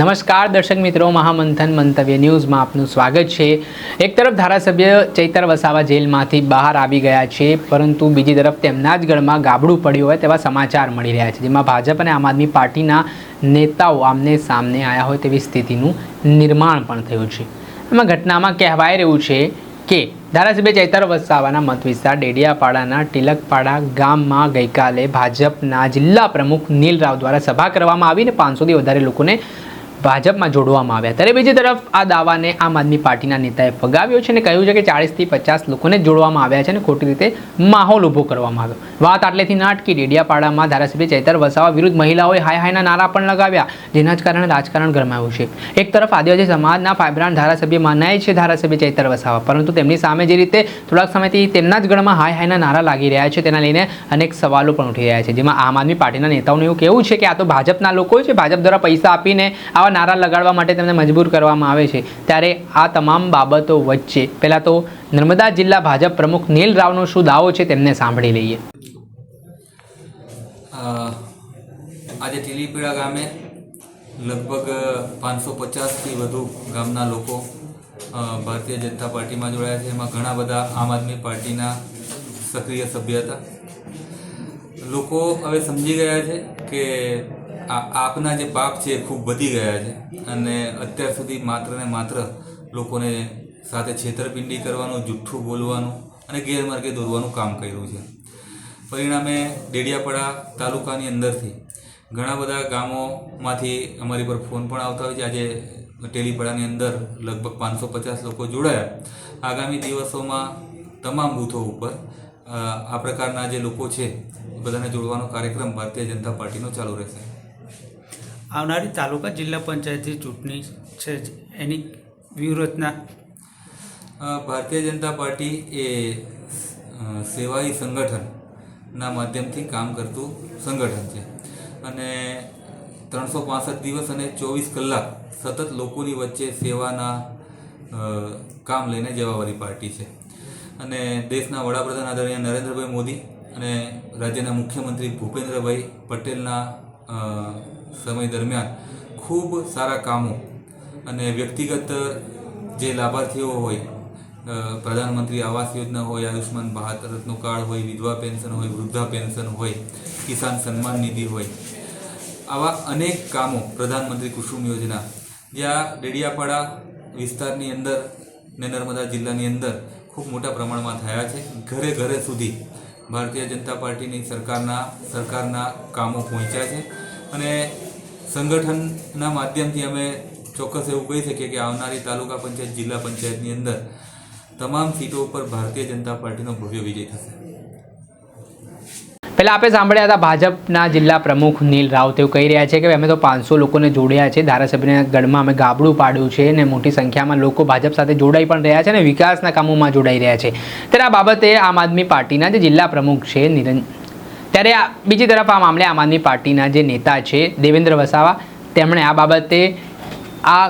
નમસ્કાર, દર્શક મિત્રો. મહામંથન મંતવ્ય ન્યૂઝમાં આપનું સ્વાગત છે. એક તરફ ધારાસભ્ય ચૈતર વસાવા જેલમાંથી બહાર આવી ગયા છે, પરંતુ બીજી તરફ તેમના જ ગળમાં ગાબડું પડ્યું હોય તેવા સમાચાર મળી રહ્યા છે, જેમાં ભાજપ અને આમ આદમી પાર્ટીના નેતાઓ આમને સામને આવ્યા હોય તેવી સ્થિતિનું નિર્માણ પણ થયું છે. એમાં ઘટનામાં કહેવાય રહ્યું છે કે ધારાસભ્ય ચૈતર વસાવાના મત વિસ્તાર ડેડિયાપાડાના ટિલકપાડા ગામમાં ગઈકાલે ભાજપના જિલ્લા પ્રમુખ નીલ રાવ દ્વારા સભા કરવામાં આવીને પાંચસોથી વધારે લોકોને ભાજપમાં જોડવામાં આવ્યા. ત્યારે બીજી તરફ આ દાવાને આમ આદમી પાર્ટીના નેતાએ ફગાવ્યો છે અને કહ્યું છે કે ચાળીસથી પચાસ લોકોને જોડવામાં આવ્યા છે અને ખોટી રીતે માહોલ ઊભો કરવામાં આવ્યો. વાત આટલેથી ના અટકી. ડેડિયાપાડામાં ધારાસભ્ય ચૈતર વસાવા વિરુદ્ધ મહિલાઓએ હાય હાયના નારા પણ લગાવ્યા. જેના જ કારણે રાજકારણ ગરમાયું છે. એક તરફ આદિવાસી સમાજના ફાઇબ્રાન ધારાસભ્ય માનાય છે ધારાસભ્ય ચૈતર વસાવા. પરંતુ તેમની સામે જે રીતે થોડાક સમયથી તેમના જ ગળમાં હાય હાયના નારા લાગી રહ્યા છે તેના લઈને અનેક સવાલો પણ ઉઠી રહ્યા છે. જેમાં આમ આદમી પાર્ટીના નેતાઓનું એવું કહેવું છે કે આ તો ભાજપના લોકો છે. ભાજપ દ્વારા પૈસા આપીને આવા નારા લગાડવા માટે તેમને મજબૂર કરવામાં આવે છે. ત્યારે આ તમામ બાબતો વચ્ચે પહેલાં તો નર્મદા જિલ્લા ભાજપ પ્રમુખ નીલ રાવનો શું દાવો છે તેમને સાંભળી લઈએ. આજે ટીલીપીડા ગામે લગભગ પાંચસો પચાસથી વધુ ગામના લોકો ભારતીય જનતા પાર્ટીમાં જોડાયા છે. એમાં ઘણા બધા આમ આદમી પાર્ટીના સક્રિય સભ્ય હતા. લોકો હવે સમજી ગયા છે કે આપના જે પાપ છે એ ખૂબ વધી ગયા છે. અને અત્યાર સુધી માત્ર ને માત્ર લોકોને સાથે છેતરપિંડી કરવાનું, જુઠ્ઠું બોલવાનું અને ગેરમાર્ગે દોરવાનું કામ કર્યું છે. પરિણામે ડેડિયાપાડા તાલુકાની અંદરથી ઘણા બધા ગામોમાંથી અમારી પર ફોન પણ આવતા હોય છે. આજે ટેલીપાડાની અંદર લગભગ પાંચસો પચાસ લોકો જોડાયા. આગામી દિવસોમાં તમામ બૂથો ઉપર આ પ્રકારના જે લોકો છે બધાને જોડવાનો કાર્યક્રમ ભારતીય જનતા પાર્ટીનો ચાલુ રહેશે. આવનારી તાલુકા જિલ્લા પંચાયતની ચૂંટણી છે એની વ્યૂહરચના? ભારતીય જનતા પાર્ટી એ સેવાઈ સંગઠનના માધ્યમથી કામ કરતું સંગઠન છે. અને ત્રણસો પાસઠ દિવસ અને ચોવીસ કલાક સતત લોકોની વચ્ચે સેવાના કામ લઈને જવાવાળી પાર્ટી છે. અને દેશના વડાપ્રધાન આદરણીય નરેન્દ્રભાઈ મોદી અને રાજ્યના મુખ્યમંત્રી ભૂપેન્દ્રભાઈ પટેલના સમય દરમિયાન ખૂબ સારા કામો અને વ્યક્તિગત જે લાભાર્થીઓ હોય પ્રધાનમંત્રી આવાસ યોજના હોય આયુષ્માન ભારત રત્નો કાર્ડ હોય, વિધવા પેન્શન હોય, વૃદ્ધા પેન્શન હોય, કિસાન સન્માન નિધિ હોય, આવા અનેક કામો પ્રધાનમંત્રી કુસુમ યોજના જ્યાં ડેડિયાપાડા વિસ્તારની અંદર ને નર્મદા જિલ્લાની અંદર ખૂબ મોટા પ્રમાણમાં થયા છે. ઘરે ઘરે સુધી ભારતીય જનતા પાર્ટીની સરકારના સરકારના કામો પહોંચ્યા છે. અને સંગઠનના માધ્યમથી અમે ચોક્કસ એવું કહી શકીએ કે આવનારી તાલુકા પંચાયત, જિલ્લા પંચાયતની અંદર તમામ સીટો ઉપર ભારતીય જનતા પાર્ટીનો ભવ્ય વિજય થશે. પહેલાં આપણે સાંભળ્યા હતા ભાજપના જિલ્લા પ્રમુખ નીલ રાવ તેઓ કહી રહ્યા છે કે અમે તો પાંચસો લોકોને જોડ્યા છે, ધારાસભ્યના ગઢમાં અમે ગાબડું પાડ્યું છે અને મોટી સંખ્યામાં લોકો ભાજપ સાથે જોડાઈ પણ રહ્યા છે અને વિકાસના કામોમાં જોડાઈ રહ્યા છે. ત્યારે આ બાબતે આમ આદમી પાર્ટીના જે જિલ્લા પ્રમુખ છે નિરંજન ત્યારે બીજી તરફ આ મામલે આમ આદમી પાર્ટીના જે નેતા છે, દેવેન્દ્ર વસાવા, તેમણે આ બાબતે આ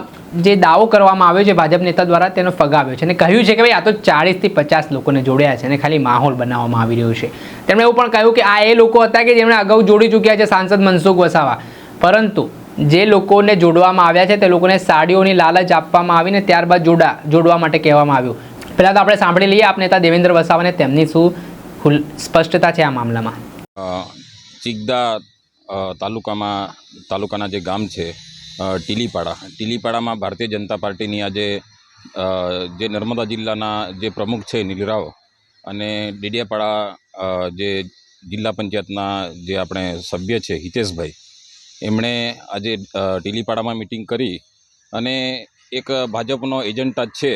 જે દાવો કરવામાં આવ્યો છે ભાજપ નેતા દ્વારા તેનો ફગાવ્યો છે અને કહ્યું છે કે ભાઈ આ તો ચાળીસથી પચાસ લોકોને જોડ્યા છે અને ખાલી માહોલ બનાવવામાં આવી રહ્યો છે. તેમણે એવું પણ કહ્યું કે આ એ લોકો હતા કે જેમણે અગાઉ જોડી ચૂક્યા છે સાંસદ મનસુખ વસાવા. પરંતુ જે લોકોને જોડવામાં આવ્યા છે તે લોકોને સાડીઓની લાલચ આપવામાં આવીને ત્યારબાદ જોડા, જોડવા માટે કહેવામાં આવ્યું. પહેલાં તો આપણે સાંભળી લઈએ આપ નેતા દેવેન્દ્ર વસાવાને તેમની શું સ્પષ્ટતા છે આ મામલામાં. ચિગદા તાલુકામાં, તાલુકાના જે ગામ છે ટીલીપાડા. ટીલીપાડામાં ભારતીય જનતા પાર્ટીની આજે જે નર્મદા જિલ્લાના જે પ્રમુખ છે નીલરાવ અને ડેડિયાપાડા જે જિલ્લા પંચાયતના જે આપણે સભ્ય છે હિતેશભાઈ, એમણે આજે ટીલીપાડામાં મિટિંગ કરી અને એક ભાજપનો એજન્ટા છે.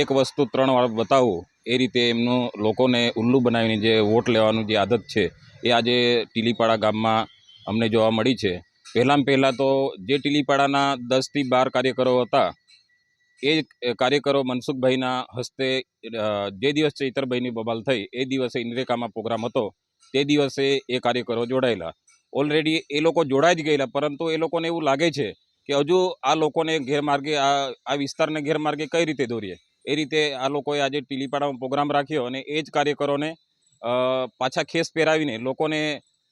એક વસ્તુ ત્રણ વાર બતાવવું એ રીતે એમનું લોકોને ઉલ્લુ બનાવીને જે વોટ લેવાનું જે આદત છે એ આજે ટીલીપાડા ગામમાં અમને જોવા મળી છે. પહેલાં પહેલાં તો જે ટીલીપાડાના દસથી બાર કાર્યકરો હતા, એ કાર્યકરો મનસુખભાઈના હસ્તે જે દિવસ ચૈતરભાઈની બબાલ થઈ, એ દિવસે ઇન્દ્રેકામાં પ્રોગ્રામ હતો, તે દિવસે એ કાર્યકરો જોડાયેલા. ઓલરેડી એ લોકો જોડાઈ જ ગયેલા, પરંતુ એ લોકોને એવું લાગે છે કે હજુ આ લોકોને ગેરમાર્ગે, આ આ વિસ્તારને ગેરમાર્ગે કઈ રીતે દોરીએ? એ રીતે આ લોકોએ આજે ટીલીપાડામાં પ્રોગ્રામ રાખ્યો અને એ જ કાર્યકરોને પાછા ખેસ પહેરાવીને લોકોને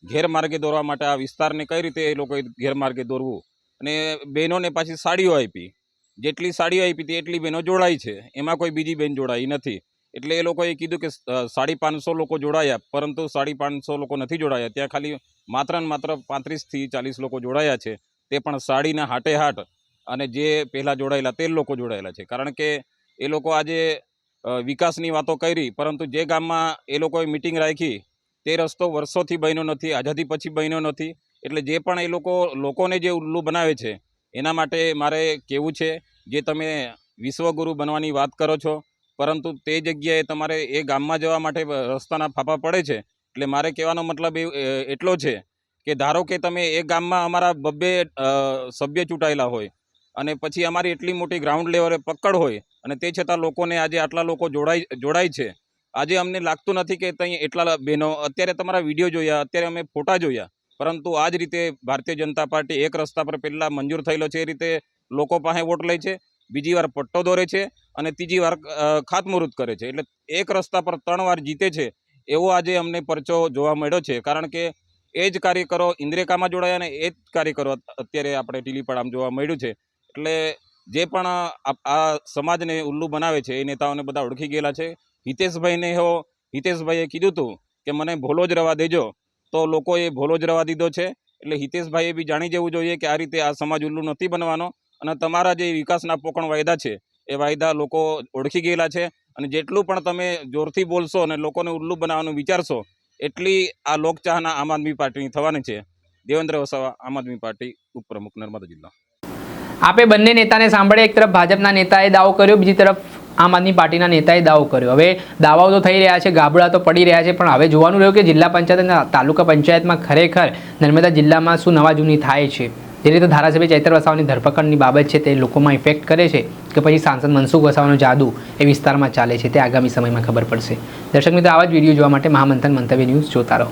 ગેરમાર્ગે દોરવા માટે આ વિસ્તારને કઈ રીતે એ લોકોએ ગેરમાર્ગે દોરવું? અને બહેનોને પાછી સાડીઓ આપી. જેટલી સાડીઓ આપી હતી એટલી બહેનો જોડાઈ છે. એમાં કોઈ બીજી બહેન જોડાઈ નથી. એટલે એ લોકોએ કીધું કે સાડી પાંચસો લોકો જોડાયા, પરંતુ સાડી પાંચસો લોકો નથી જોડાયા. ત્યાં ખાલી માત્ર ને માત્ર પાંત્રીસથી ચાલીસ લોકો જોડાયા છે. તે પણ સાડીના હાટે હાટ અને જે પહેલાં જોડાયેલા તે લોકો જોડાયેલા છે. કારણ કે એ લોકો આજે વિકાસની વાતો કરી, પરંતુ જે ગામમાં એ લોકોએ મિટિંગ રાખી, તે રસ્તો વર્ષોથી બન્યો નથી, આઝાદી પછી બન્યો નથી. એટલે જે પણ એ લોકો, લોકોને જે ઉલ્લુ બનાવે છે, એના માટે મારે કહેવું છે, જે તમે વિશ્વગુરુ બનવાની વાત કરો છો, પરંતુ તે જગ્યાએ તમારે એ ગામમાં જવા માટે રસ્તાના ફાફા પડે છે. એટલે મારે કહેવાનો મતલબ એટલો છે કે ધારો કે તમે એ ગામમાં અમારા બબ્બે સભ્ય ચૂંટાયેલા હોય અને પછી અમારી એટલી મોટી ગ્રાઉન્ડ લેવલે પકડ હોય અને તે છતાં લોકોને આજે આટલા લોકો જોડાઈ જોડાય છે. આજે અમને લાગતું નથી કે ત્યાં એટલા બહેનો, અત્યારે તમારા વીડિયો જોયા, અત્યારે અમે ફોટા જોયા, પરંતુ આ જ રીતે ભારતીય જનતા પાર્ટી એક રસ્તા પર પહેલાં મંજૂર થયેલો છે એ રીતે લોકો પાસે વોટ લે છે, બીજી વાર પટ્ટો દોરે છે અને ત્રીજી વાર ખાતમુહૂર્ત કરે છે. એટલે એક રસ્તા પર ત્રણ વાર જીતે છે એવો આજે અમને પરચો જોવા મળ્યો છે. કારણ કે એ જ કાર્યકરો ઇન્દ્રેકામાં જોડાયા અને એ જ કાર્યકરો અત્યારે આપણે ટીલીપાડામાં જોવા મળ્યું છે. એટલે જે પણ આ સમાજને ઉલ્લુ બનાવે છે, એ નેતાઓને બધા ઓળખી ગયેલા છે. હિતેશભાઈને હો, હિતેશભાઈએ કીધું હતું કે મને ભોલો જ રવા દેજો. તો લોકોએ ભોલો જ રવા દીધો છે. એટલે હિતેશભાઈએ બી જાણી જવું જોઈએ કે આ રીતે આ સમાજ ઉલ્લુ નથી બનવાનો. અને તમારા જે વિકાસના પોકણ વાયદા છે, એ વાયદા લોકો ઓળખી ગયેલા છે. અને જેટલું પણ તમે જોરથી બોલશો અને લોકોને ઉલ્લુ બનાવવાનું વિચારશો, એટલી આ લોકચાહના આમ આદમી પાર્ટીની થવાની છે. દેવેન્દ્ર વસાવા આમ આદમી પાર્ટી ઉપપ્રમુખ, નર્મદા જિલ્લા. આપે બંને નેતાને સાંભળે એક તરફ ભાજપના નેતાએ દાવો કર્યો, બીજી તરફ આમ આદમી પાર્ટીના નેતાએ દાવો કર્યો. હવે દાવાઓ તો થઈ રહ્યા છે, ગાબડા તો પડી રહ્યા છે, પણ હવે જોવાનું રહ્યું કે જિલ્લા પંચાયત અને તાલુકા પંચાયતમાં ખરેખર નર્મદા જિલ્લામાં શું નવા જૂની થાય છે. જે રીતે ધારાસભ્ય ચૈતર વસાવાની ધરપકડની બાબત છે તે લોકોમાં ઇફેક્ટ કરે છે કે પછી સાંસદ મનસુખ વસાવાનો જાદુ એ વિસ્તારમાં ચાલે છે તે આગામી સમયમાં ખબર પડશે. દર્શક મિત્રો, આવા જ વીડિયો જોવા માટે મહામંથન મંતવ્ય ન્યૂઝ જોતા રહો.